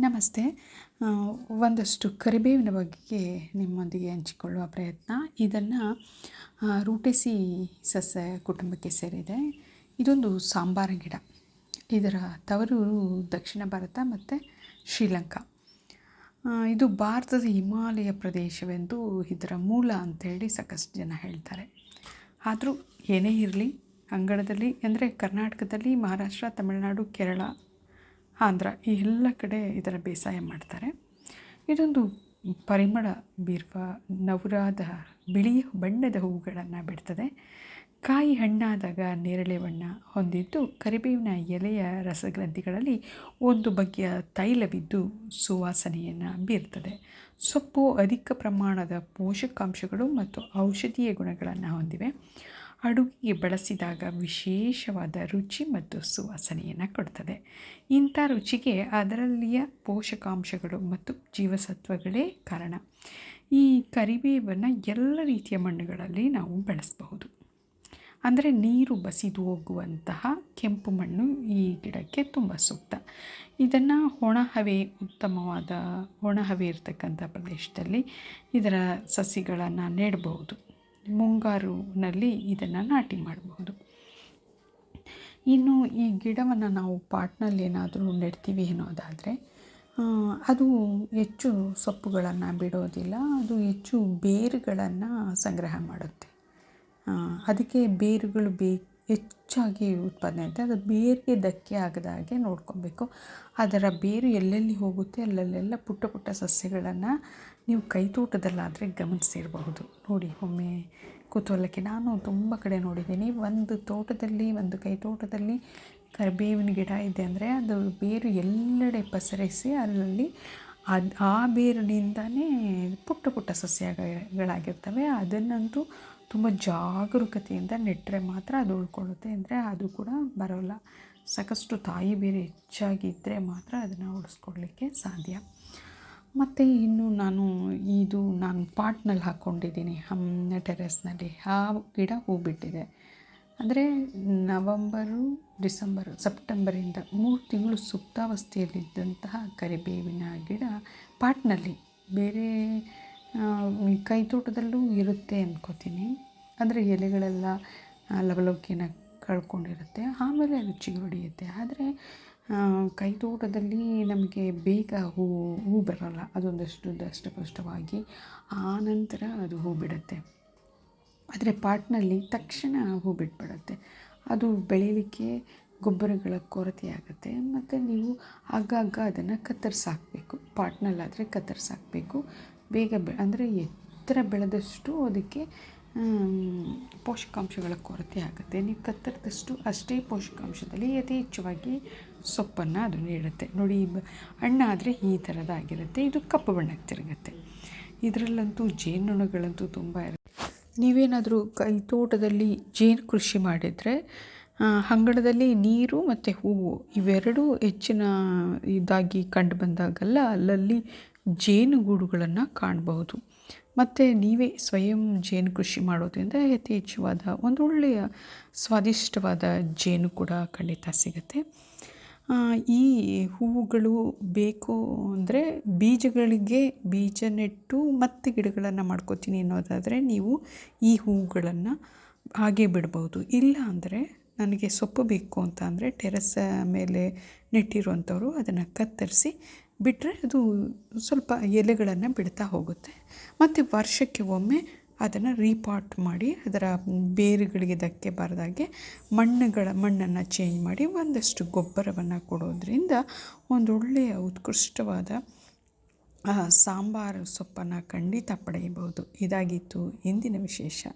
ನಮಸ್ತೆ. ಒಂದಷ್ಟು ಕರಿಬೇವಿನ ಬಗ್ಗೆ ನಿಮ್ಮೊಂದಿಗೆ ಹಂಚಿಕೊಳ್ಳುವ ಪ್ರಯತ್ನ. ಇದನ್ನು ರೂಟೆಸಿ ಸಸ್ಯ ಕುಟುಂಬಕ್ಕೆ ಸೇರಿದೆ. ಇದೊಂದು ಸಾಂಬಾರ ಗಿಡ. ಇದರ ತವರೂರು ದಕ್ಷಿಣ ಭಾರತ ಮತ್ತು ಶ್ರೀಲಂಕಾ. ಇದು ಭಾರತದ ಹಿಮಾಲಯ ಪ್ರದೇಶವೆಂದು ಇದರ ಮೂಲ ಅಂಥೇಳಿ ಸಾಕಷ್ಟು ಜನ ಹೇಳ್ತಾರೆ. ಆದರೂ ಏನೇ ಇರಲಿ, ಅಂಗಳದಲ್ಲಿ ಅಂದರೆ ಕರ್ನಾಟಕದಲ್ಲಿ, ಮಹಾರಾಷ್ಟ್ರ, ತಮಿಳುನಾಡು, ಕೇರಳ ಆಂಧ್ರ ಈ ಎಲ್ಲ ಕಡೆ ಇದರ ಬೇಸಾಯ ಮಾಡ್ತಾರೆ. ಇದೊಂದು ಪರಿಮಳ ಬೀರುವ ನವರಾದ ಬಿಳಿ ಬಣ್ಣದ ಹೂವುಗಳನ್ನು ಬಿಡ್ತದೆ. ಕಾಯಿ ಹಣ್ಣಾದಾಗ ನೇರಳೆ ಬಣ್ಣ ಹೊಂದಿದ್ದು ಕರಿಬೇವಿನ ಎಲೆಯ ರಸಗ್ರಂಥಿಗಳಲ್ಲಿ ಒಂದು ಬಗೆಯ ತೈಲವಿದ್ದು ಸುವಾಸನೆಯನ್ನು ಬೀರ್ತದೆ. ಸೊಪ್ಪು ಅಧಿಕ ಪ್ರಮಾಣದ ಪೋಷಕಾಂಶಗಳು ಮತ್ತು ಔಷಧೀಯ ಗುಣಗಳನ್ನು ಹೊಂದಿವೆ. ಅಡುಗೆಗೆ ಬಳಸಿದಾಗ ವಿಶೇಷವಾದ ರುಚಿ ಮತ್ತು ಸುವಾಸನೆಯನ್ನು ಕೊಡ್ತದೆ. ಇಂಥ ರುಚಿಗೆ ಅದರಲ್ಲಿಯ ಪೋಷಕಾಂಶಗಳು ಮತ್ತು ಜೀವಸತ್ವಗಳೇ ಕಾರಣ. ಈ ಕರಿಬೇವನ್ನು ಎಲ್ಲ ರೀತಿಯ ಮಣ್ಣುಗಳಲ್ಲಿ ನಾವು ಬೆಳೆಸಬಹುದು. ಅಂದರೆ ನೀರು ಬಸಿದು ಹೋಗುವಂತಹ ಕೆಂಪು ಮಣ್ಣು ಈ ಗಿಡಕ್ಕೆ ತುಂಬ ಸೂಕ್ತ. ಇದನ್ನು ಒಣಹವೆ, ಉತ್ತಮವಾದ ಒಣಹವೆ ಇರತಕ್ಕಂಥ ಪ್ರದೇಶದಲ್ಲಿ ಇದರ ಸಸಿಗಳನ್ನು ನೆಡಬಹುದು. ಮುಂಗಾರಿನಲ್ಲಿ ಇದನ್ನು ನಾಟಿ ಮಾಡಬಹುದು. ಇನ್ನು ಈ ಗಿಡವನ್ನು ನಾವು ಪಾಟ್ನಲ್ಲಿ ಏನಾದರೂ ನೆಡ್ತೀವಿ ಅನ್ನೋದಾದರೆ ಅದು ಹೆಚ್ಚು ಸೊಪ್ಪುಗಳನ್ನು ಬಿಡೋದಿಲ್ಲ, ಅದು ಹೆಚ್ಚು ಬೇರುಗಳನ್ನು ಸಂಗ್ರಹ ಮಾಡುತ್ತೆ. ಅದಕ್ಕೆ ಬೇರುಗಳು ಬೇ ಹೆಚ್ಚಾಗಿ ಉತ್ಪಾದನೆ ಆಗುತ್ತೆ ಅದು ಬೇರಿಗೆ ಧಕ್ಕೆ ಆಗದ ಹಾಗೆ ನೋಡ್ಕೊಬೇಕು. ಅದರ ಬೇರು ಎಲ್ಲೆಲ್ಲಿ ಹೋಗುತ್ತೆ, ಅಲ್ಲಲ್ಲೆಲ್ಲ ಪುಟ್ಟ ಪುಟ್ಟ ಸಸ್ಯಗಳನ್ನು ನೀವು ಕೈತೋಟದಲ್ಲಾದರೆ ಗಮನಿಸಿರಬಹುದು. ನೋಡಿ, ಒಮ್ಮೆ ಕುತೂಹಲಕ್ಕೆ ನಾನು ತುಂಬ ಕಡೆ ನೋಡಿದ್ದೀನಿ. ಒಂದು ತೋಟದಲ್ಲಿ, ಒಂದು ಕೈತೋಟದಲ್ಲಿ ಕರಿಬೇವಿನ ಗಿಡ ಇದೆ ಅಂದರೆ ಅದು ಬೇರು ಎಲ್ಲೆಡೆ ಪಸರಿಸಿ ಅಲ್ಲಲ್ಲಿ ಅದು ಆ ಬೇರಿನಿಂದನೇ ಪುಟ್ಟ ಪುಟ್ಟ ಸಸ್ಯಗಳಾಗಿರ್ತವೆ. ಅದನ್ನಂತೂ ತುಂಬ ಜಾಗರೂಕತೆಯಿಂದ ನೆಟ್ಟರೆ ಮಾತ್ರ ಅದು ಉಳ್ಕೊಳ್ಳುತ್ತೆ ಅಂದರೆ ಅದು ಕೂಡ ಬರೋಲ್ಲ. ಸಾಕಷ್ಟು ತಾಯಿ ಬೇರೆ ಹೆಚ್ಚಾಗಿದ್ದರೆ ಮಾತ್ರ ಅದನ್ನು ಉಳಿಸ್ಕೊಡ್ಲಿಕ್ಕೆ ಸಾಧ್ಯ. ಮತ್ತು ಇನ್ನು ನಾನು ಇದು ನಾನು ಪಾಟ್ನಲ್ಲಿ ಹಾಕ್ಕೊಂಡಿದ್ದೀನಿ ಹಮ್ ಟೆರೆಸ್ನಲ್ಲಿ. ಆ ಗಿಡ ಹೂ ಬಿಟ್ಟಿದೆ ಅಂದರೆ ನವಂಬರು, ಡಿಸೆಂಬರು, ಸೆಪ್ಟೆಂಬರಿಂದ ಮೂರು ತಿಂಗಳು ಸುಪ್ತಾವಸ್ಥೆಯಲ್ಲಿದ್ದಂತಹ ಕರಿಬೇವಿನ ಗಿಡ ಪಾಟ್ನಲ್ಲಿ. ಬೇರೆ ಕೈತೋಟದಲ್ಲೂ ಇರುತ್ತೆ ಅಂದ್ಕೋತೀನಿ ಅಂದರೆ ಎಲೆಗಳೆಲ್ಲ ಲವಲವಿಕೆನ ಕಳ್ಕೊಂಡಿರುತ್ತೆ. ಆಮೇಲೆ ಅದು ಹೊಡೆಯುತ್ತೆ. ಆದರೆ ಕೈತೋಟದಲ್ಲಿ ನಮಗೆ ಬೇಗ ಹೂವು ಹೂ ಬರೋಲ್ಲ. ಅದೊಂದಷ್ಟು ದಷ್ಟಪುಷ್ಟವಾಗಿ ಆನಂತರ ಅದು ಹೂ ಬಿಡುತ್ತೆ. ಆದರೆ ಪಾಟ್ನಲ್ಲಿ ತಕ್ಷಣ ಹೂ ಬಿಟ್ಬಿಡುತ್ತೆ. ಅದು ಬೆಳೀಲಿಕ್ಕೆ ಗೊಬ್ಬರಗಳ ಕೊರತೆ ಆಗುತ್ತೆ. ಮತ್ತು ನೀವು ಆಗಾಗ ಅದನ್ನು ಕತ್ತರಿಸಾಕಬೇಕು. ಪಾಟ್ನಲ್ಲಾದರೆ ಕತ್ತರಿಸಾಕಬೇಕು. ಬೇಗ ಬೆ, ಅಂದರೆ ಎತ್ತರ ಬೆಳೆದಷ್ಟು ಅದಕ್ಕೆ ಪೋಷಕಾಂಶಗಳ ಕೊರತೆ ಆಗುತ್ತೆ. ನೀವು ಕತ್ತರಿದಷ್ಟು ಅಷ್ಟೇ ಪೋಷಕಾಂಶದಲ್ಲಿ ಯಥೇಚ್ಛವಾಗಿ ಸೊಪ್ಪನ್ನು ಅದು ನೀಡುತ್ತೆ. ನೋಡಿ ಹಣ್ಣಾದರೆ ಈ ಥರದಾಗಿರುತ್ತೆ ಇದು ಕಪ್ಪು ಬಣ್ಣಕ್ಕೆ ತಿರುಗುತ್ತೆ. ಇದರಲ್ಲಂತೂ ಜೇನುನೊಣಗಳಂತೂ ತುಂಬ ಇರುತ್ತೆ ನೀವೇನಾದರೂ ಕೈ ತೋಟದಲ್ಲಿ ಜೇನು ಕೃಷಿ ಮಾಡಿದರೆ ಅಂಗಳದಲ್ಲಿ ನೀರು ಮತ್ತು ಹೂವು ಇವೆರಡೂ ಹೆಚ್ಚಿನ ಇದಾಗಿ ಕಂಡು ಬಂದಾಗಲ್ಲ, ಅಲ್ಲಲ್ಲಿ ಜೇನುಗೂಡುಗಳನ್ನು ಕಾಣಬಹುದು. ಮತ್ತು ನೀವೇ ಸ್ವಯಂ ಜೇನು ಕೃಷಿ ಮಾಡೋದ್ರಿಂದ ಯಥೇಚ್ಛವಾದ ಒಂದು ಒಳ್ಳೆಯ ಸ್ವಾದಿಷ್ಟವಾದ ಜೇನು ಕೂಡ ಖಂಡಿತ ಸಿಗುತ್ತೆ. ಈ ಹೂವುಗಳು ಬೇಕು ಅಂದರೆ ಬೀಜಗಳಿಗೆ ಬೀಜ ನೆಟ್ಟು ಮತ್ತೆ ಗಿಡಗಳನ್ನು ಮಾಡ್ಕೋತೀನಿ ಅನ್ನೋದಾದರೆ ನೀವು ಈ ಹೂವುಗಳನ್ನು ಹಾಗೆ ಬಿಡ್ಬೋದು ಇಲ್ಲ ಅಂದರೆ ನನಗೆ ಸೊಪ್ಪು ಬೇಕು ಅಂತ ಅಂದರೆ ಟೆರೆಸ್ ಮೇಲೆ ನೆಟ್ಟಿರುವಂಥವ್ರು ಅದನ್ನು ಕತ್ತರಿಸಿ ಬಿಟ್ಟರೆ ಅದು ಸ್ವಲ್ಪ ಎಲೆಗಳನ್ನು ಬಿಡ್ತಾ ಹೋಗುತ್ತೆ. ಮತ್ತು ವರ್ಷಕ್ಕೆ ಒಮ್ಮೆ ಅದನ್ನು ರೀಪಾಟ್ ಮಾಡಿ, ಅದರ ಬೇರುಗಳಿಗೆ ಧಕ್ಕೆ ಬಾರದಾಗೆ ಮಣ್ಣುಗಳ, ಮಣ್ಣನ್ನು ಚೇಂಜ್ ಮಾಡಿ ಒಂದಷ್ಟು ಗೊಬ್ಬರವನ್ನು ಕೊಡೋದ್ರಿಂದ ಒಂದೊಳ್ಳೆಯ ಉತ್ಕೃಷ್ಟವಾದ ಸಾಂಬಾರು ಸೊಪ್ಪನ್ನು ಖಂಡಿತ ಪಡೆಯಬಹುದು. ಇದಾಗಿತ್ತು ಇಂದಿನ ವಿಶೇಷ.